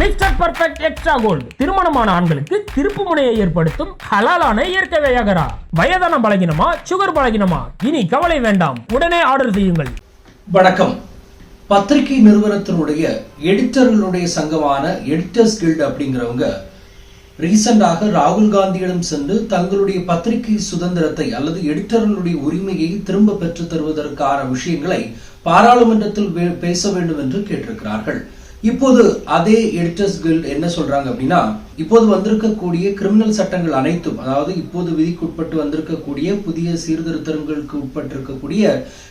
Mister perfect extra gold திருமணமான ஆண்களுக்கு திருப்பு முனையை ஏற்படுத்தும் ஹலாலான இயற்கை வையகரா. வயதான பலகினமா சுகர் பலகினமா? இனி கவலை வேண்டாம். உடனே ஆர்டர் செய்யுங்கள். வணக்கம். பத்திரிகை நிறுவனத்தினுடைய எடிட்டர்களுடைய சங்கமான எடிட்டர்ஸ் கில்ட் அப்படிங்கிறவங்க ரீசெண்டாக ராகுல் காந்தியிடம் சென்று தங்களுடைய பத்திரிகை சுதந்திரத்தை அல்லது எடிட்டர்களுடைய உரிமையை திரும்ப பெற்றுத் தருவதற்கான விஷயங்களை பாராளுமன்றத்தில் பேச வேண்டும் என்று கேட்டிருக்கிறார்கள். இப்போது அதே எடிட்டர்ஸ் கில்ட் என்ன சொல்றாங்க அப்படின்னா இப்போது வந்திருக்கக்கூடிய கிரிமினல் சட்டங்கள் அனைத்தும் அதாவது இப்போது விதிக்குட்பட்டு வந்திருக்கக்கூடிய புதிய சீர்திருத்தங்களுக்கு உட்பட்டிருக்கக்கூடிய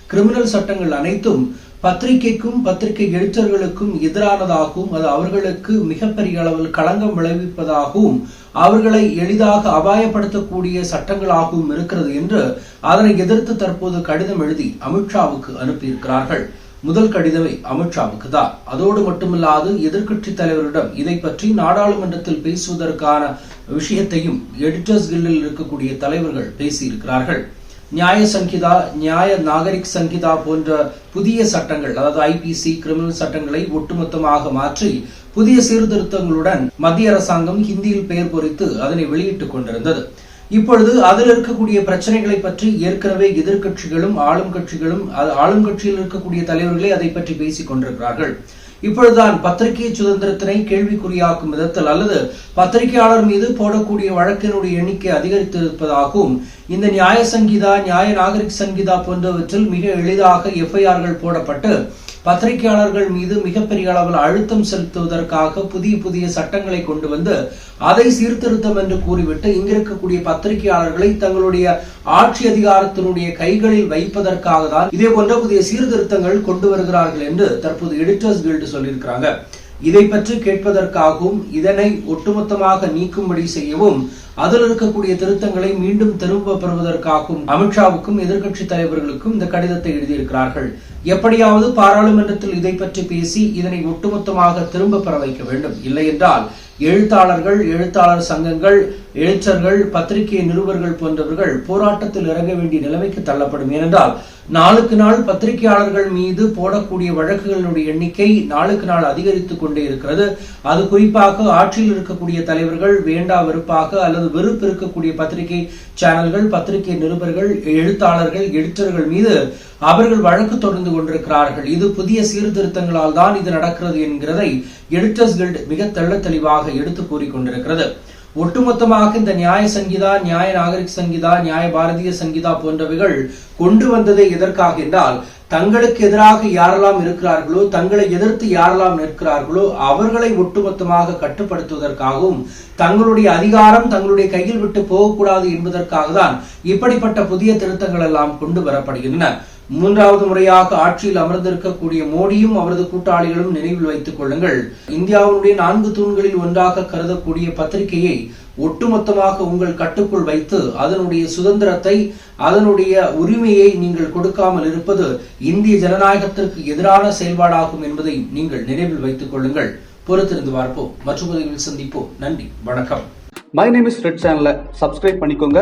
கிரிமினல் சட்டங்கள் அனைத்தும் பத்திரிகைக்கும் பத்திரிகை எழுத்தர்களுக்கும் எதிரானதாகவும் அது அவர்களுக்கு மிகப்பெரிய அளவில் களங்கம் விளைவிப்பதாகவும் அவர்களை எளிதாக அபாயப்படுத்தக்கூடிய சட்டங்களாகவும் இருக்கிறது என்று அதனை எதிர்த்து தற்போது கடிதம் எழுதி அமித்ஷாவுக்கு அனுப்பியிருக்கிறார்கள். முதல் கடிதமே அமித்ஷாவுக்கு தான் அதோடு மட்டுமில்லாது எதிர்க்கட்சி தலைவரிடம் இதை பற்றி நாடாளுமன்றத்தில் பேசுவதற்கான விஷயத்தையும் எடிட்டர்ஸ் கில்லில் இருக்கக்கூடிய தலைவர்கள் பேசியிருக்கிறார்கள். நியாய சங்கிதா நியாய நாகரிக் சங்கிதா போன்ற புதிய சட்டங்கள் அதாவது ஐபிசி கிரிமினல் சட்டங்களை ஒட்டுமொத்தமாக மாற்றி புதிய சீர்திருத்தங்களுடன் மத்திய அரசாங்கம் ஹிந்தியில் பெயர் பொறித்து அதனை வெளியிட்டுக் கொண்டிருந்தது. இப்பொழுது அதில் இருக்கக்கூடிய பிரச்சனைகளை பற்றி ஏற்கனவே எதிர்கட்சிகளும் ஆளும் கட்சிகளும் ஆளும் கட்சியில் இருக்கக்கூடிய தலைவர்களே அதை பற்றி பேசிக் கொண்டிருக்கிறார்கள். இப்பொழுதுதான் பத்திரிகை சுதந்திரத்தினை கேள்விக்குறியாக்கும் விதத்தில் அல்லது பத்திரிகையாளர் மீது போடக்கூடிய வழக்கினுடைய எண்ணிக்கை அதிகரித்திருப்பதாகவும் இந்த நியாய சங்கீதா நியாய நாகரிக் சங்கீதா போன்றவற்றில் மிக எளிதாக எஃப்ஐஆர்கள் போடப்பட்டு பத்திரிகையாளர்கள் மீது மிகப்பெரிய அளவில் அழுத்தம் செலுத்துவதற்காக புதிய புதிய சட்டங்களை கொண்டு வந்து அதை சீர்திருத்தம் என்று கூறிவிட்டு இங்கிருக்கக்கூடிய பத்திரிகையாளர்களை தங்களுடைய ஆட்சி அதிகாரத்தினுடைய கைகளில் வைப்பதற்காக தான் இதே போன்ற புதிய சீர்திருத்தங்கள் கொண்டு வருகிறார்கள் என்று தற்போது எடிட்டர்ஸ் கில்டு சொல்லியிருக்கிறாங்க. இதை பற்றி கேட்பதற்காகவும் இதனை ஒட்டுமொத்தமாக நீக்கும்படி செய்யவும் அதில் இருக்கக்கூடிய திருத்தங்களை மீண்டும் திரும்ப பெறுவதற்காகவும் அமித்ஷாவுக்கும் எதிர்க்கட்சி தலைவர்களுக்கும் இந்த கடிதத்தை எழுதியிருக்கிறார்கள். எப்படியாவது பாராளுமன்றத்தில் இதை பற்றி பேசி இதனை ஒட்டுமொத்தமாக திரும்ப பெற வைக்க வேண்டும். இல்லை என்றால் எழுத்தாளர்கள் எழுத்தாளர் சங்கங்கள் எழுத்தர்கள் பத்திரிகை நிருபர்கள் போன்றவர்கள் போராட்டத்தில் இறங்க வேண்டிய நிலைமைக்கு தள்ளப்படும். ஏனென்றால் நாளுக்கு நாள் பத்திரிகையாளர்கள் மீது போடக்கூடிய வழக்குகளுடைய எண்ணிக்கை நாளுக்கு நாள் அதிகரித்துக் கொண்டே இருக்கிறது. அது குறிப்பாக ஆட்சியில் இருக்கக்கூடிய தலைவர்கள் வேண்டா வெறுப்பாக அல்லது வெறுப்பு இருக்கக்கூடிய பத்திரிகை சேனல்கள் பத்திரிகை நிருபர்கள் எழுத்தாளர்கள் எடிட்டர்கள் மீது அவர்கள் வழக்கு தொடர்ந்து கொண்டிருக்கிறார்கள். இது புதிய சீர்திருத்தங்களால் தான் இது நடக்கிறது என்கிறதை எடிட்டர்ஸ் கில்ட் மிக தெள்ள தெளிவாக எடுத்து கூறிக்கொண்டிருக்கிறது ஒட்டுமொத்தமாக இந்த நியாய சங்கீதா நியாய நாகரிக சங்கீதா நியாய பாரதிய சங்கீதா போன்றவைகள் கொண்டு வந்ததை எதற்காக என்றால் தங்களுக்கு எதிராக யாரெல்லாம் இருக்கிறார்களோ தங்களை எதிர்த்து யாரெல்லாம் நிற்கிறார்களோ அவர்களை ஒட்டுமொத்தமாக கட்டுப்படுத்துவதற்காகவும் தங்களுடைய அதிகாரம் தங்களுடைய கையில் விட்டு போகக்கூடாது என்பதற்காக தான் இப்படிப்பட்ட புதிய திருத்தங்கள் எல்லாம் கொண்டு வரப்படுகின்றன. மூன்றாவது முறையாக ஆட்சியில் அமர்ந்திருக்கக்கூடிய மோடியும் அவரது கூட்டாளிகளும் நினைவில் வைத்துக் கொள்ளுங்கள். இந்தியாவுடைய நான்கு தூண்களில் ஒன்றாக கருதக்கூடிய பத்திரிகையை ஒட்டுமொத்தமாக உங்கள் கட்டுக்குள் வைத்து அதனுடைய சுதந்திரத்தை அதனுடைய உரிமையை நீங்கள் கொடுக்காமல் இருப்பது இந்திய ஜனநாயகத்திற்கு எதிரான செயல்பாடாகும் என்பதை நீங்கள் நினைவில் வைத்துக் கொள்ளுங்கள். பொறுத்திருந்து பார்ப்போம். மற்றும் சந்திப்போம். நன்றி. வணக்கம். மை நேம் இஸ் ரெட் சேனலை சப்ஸ்கிரைப் பண்ணிக்கோங்க.